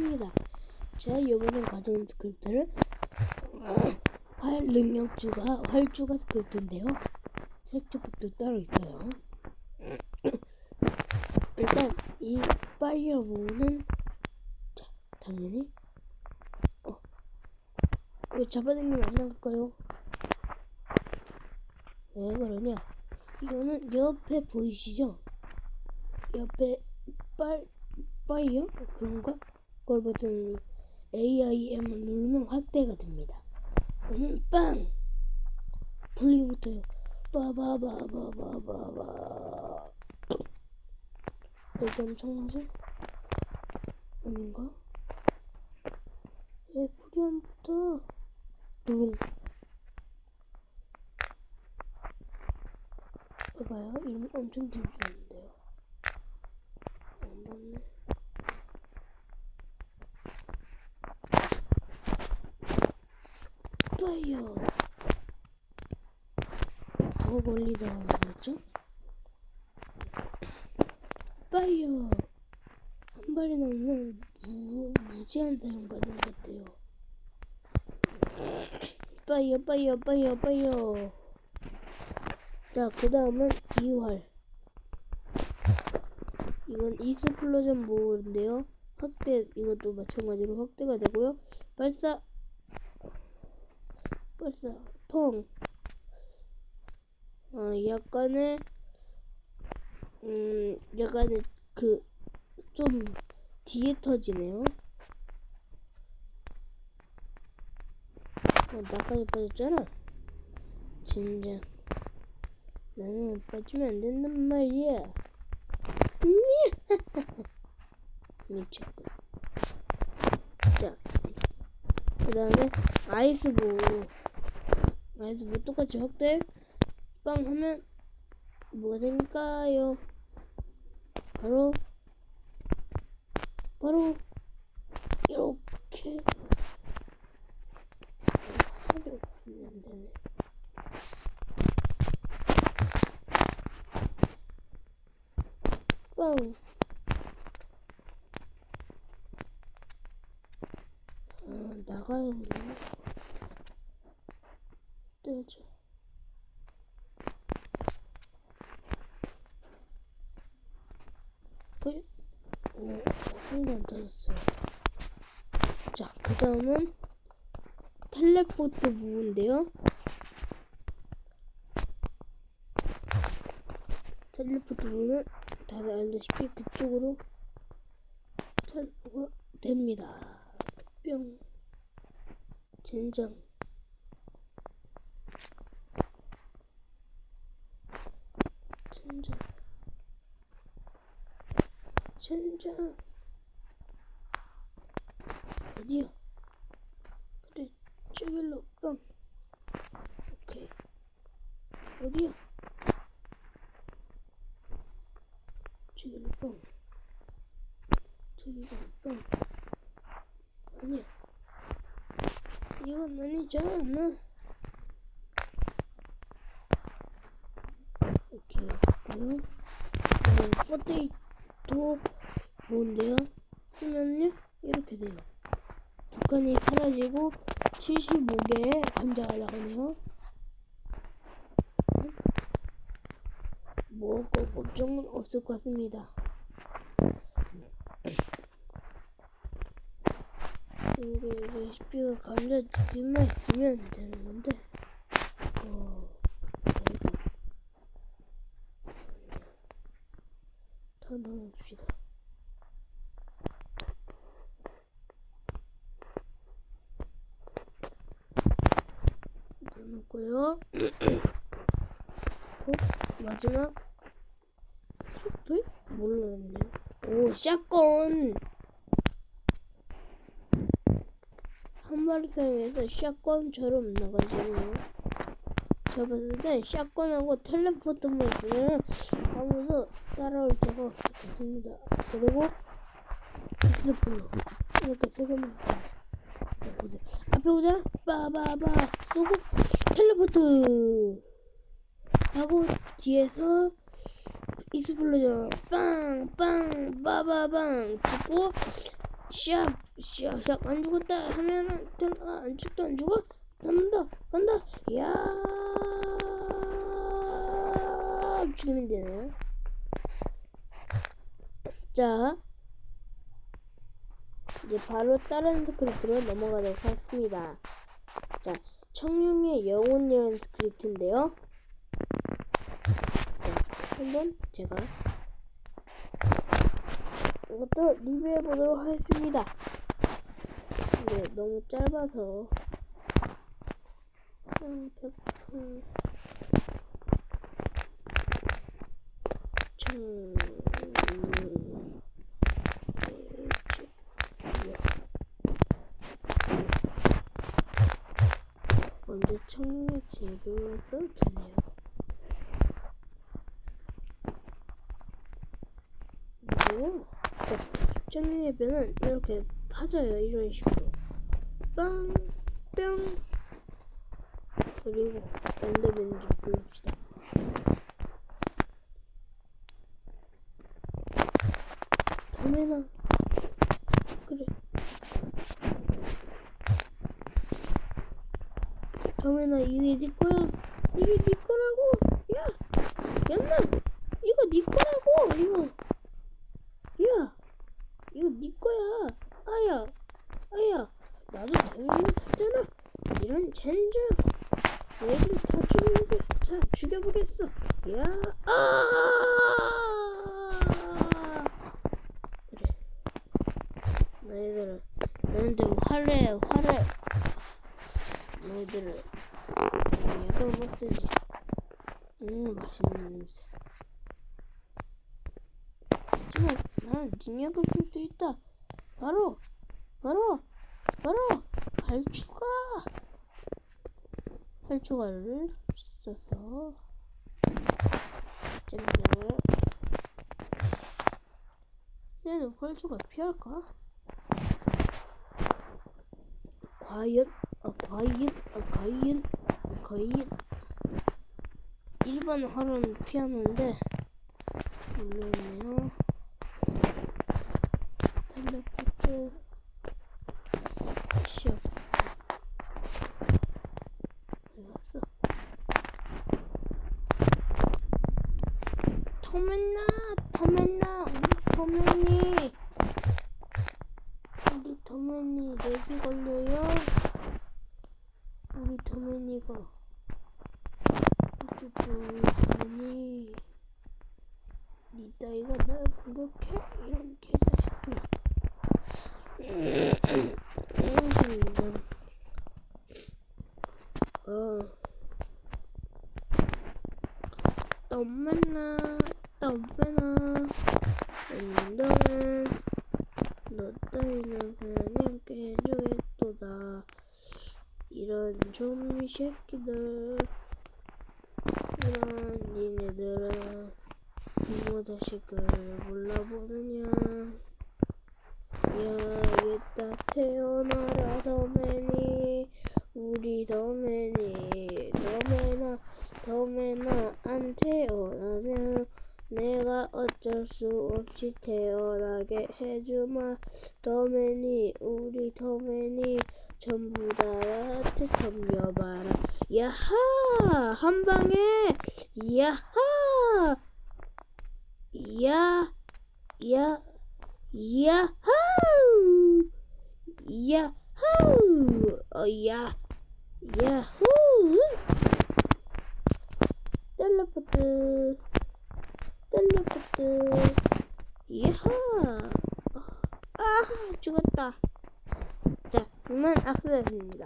합니다. 제가 이번엔 가져온 스크립트를 활 능력주가 활주가 스크립트인데요. 색조팩도 따로 있어요. 일단 이 파이어 부분은 자 당연히 어, 왜 잡아당기면 안 나갈까요? 왜 그러냐? 이거는 옆에 보이시죠? 옆에 빨 파이어 그런가? 그걸 버튼 AIM을 누르면 확대가 됩니다. 그러면 빵 불이 붙어요. 빠바바바바바바 이렇게 엄청나지? 아닌가? 왜 불이 안 붙어? 누룽 봐봐요. 이름 엄청 들리는데요. 안 봤네. 파이어. 더 멀리 나가는 거죠? 파이어. 한 발이 넘으면 무, 무제한 사용 받는 것 같아요. 파이어, 파이어, 파이어, 파이어. 자, 그 다음은 이활. 이건 익스플로전 모드인데요. 확대, 이것도 마찬가지로 확대가 되고요. 발사, 발사, 펑. 어, 약간의, 음, 약간의 그, 좀, 뒤에 터지네요. 어, 나까지 빠졌잖아. 진짜. 나는 빠지면 안 된단 말이야. 미쳤군. 자, 그 다음에 아이스볼. 아이스볼 똑같이 확대. 빵 하면 생길까요? 바로, 바로, 이렇게. 화살이 안 되네. 빵. 아, 나가야 보네. 뜨죠. 그, 오, 한개안 터졌어요. 자, 그 다음은 텔레포트 부분인데요. 텔레포트 부분은 다들 알다시피 그쪽으로 텔포가 됩니다. 뿅. 젠장. 젠장. 젠장. 어디야? 그래, 저길로 뿅. 오케이. 어디야? 저기로 뻥. 저기로 뻥. 아니야. 이건 아니잖아. 오케이. 그리고 이건 포테이토 뭔데요? 쓰면요 이렇게 돼요. 두 칸이 사라지고 75개의 감자가 나오네요. 뭐고 걱정은 없을 것 같습니다. 이게 레시피가 감자 두 개만 있으면 되는 건데, 어, 여기다 다 넣어 봅시다. 넣어놓고요. 그 마지막 스리플? 모르겠네요. 오, 샷건! 한 마리 사용해서 샷건처럼 나가지고 땐 샷건하고 텔레포트만 있으면 아무도 따라올 것 같습니다. 그리고 휴대폰으로 이렇게 자, 보세요. 앞에 오잖아? 빠바바 쏘고 텔레포트 하고 뒤에서 익스플로전 빵빵 빠바방 찍고 샵, 샵, 샵, 안 죽었다 하면은, 안 죽다, 안 죽어? 간다, 간다, 야, 죽이면 되네요. 자, 이제 바로 다른 스크립트로 넘어가도록 하겠습니다. 자, 청룡의 영혼이라는 스크립트인데요. 자, 한번 제가 이것도 리뷰해 보도록 하겠습니다. 이게 너무 짧아서 음, 백풍 청 먼저 청룡의 재료를 써주네요. 그리고 청룡의 뼈는 이렇게 파져요. 이런 식으로. 빵, 뿅. 그리고 엔더맨을 불러봅시다. 다음에나 그래. 다음에나 이게 네 거야. 이게 네 거라고. 야, 얌마, 이거 네 거라고. 이거. 야, 이거 네 거야. 아야, 아야, 나도 재밌는 탔잖아. 이런 젠장. 얘들 다 죽여보겠어. 자, 죽여보겠어. 야, 아! 그래. 너희들은 화를 화를 너희들은 약을 못 쓰지. 음, 맛있는 냄새. 하지만 나는 딩약을 쓸 수 있다. 바로, 바로, 바로 발추가. 발추가를 써서 잼들을 얘는 발추가 피할까? 과연, 아, 과연, 아, 과연, 과연. 일반 활은 피하는데 물론이요. 텔레포트 시업 어디 갔어? 터맨나 터맨나 우리 터맨이 우리 터맨이 렉이 걸려요 우리 터맨이가 우리 터맨이 니 따위가 날 공격해? 이런 개자식들. 음, 어. 떠맨나 떠맨나 운동은 너 따위는 그냥 깨주겠도다. 이런 좀 새끼들 이런 니네들은 부모 자식을 몰라보느냐? 야 이따 태어나라 더맨이. 우리 더맨이 더맨아 더맨아 안 태어나면 내가 어쩔 수 없이 태어나게 해주마. 더맨이 우리 더맨이 전부 다 나한테 덤벼봐라 야하 한 방에 야하 야, 야, 야하우, 야하우, 어, 야, 야후, 텔레포트, 텔레포트, 야하, 아, 죽었다. 자, 그만 악수했습니다.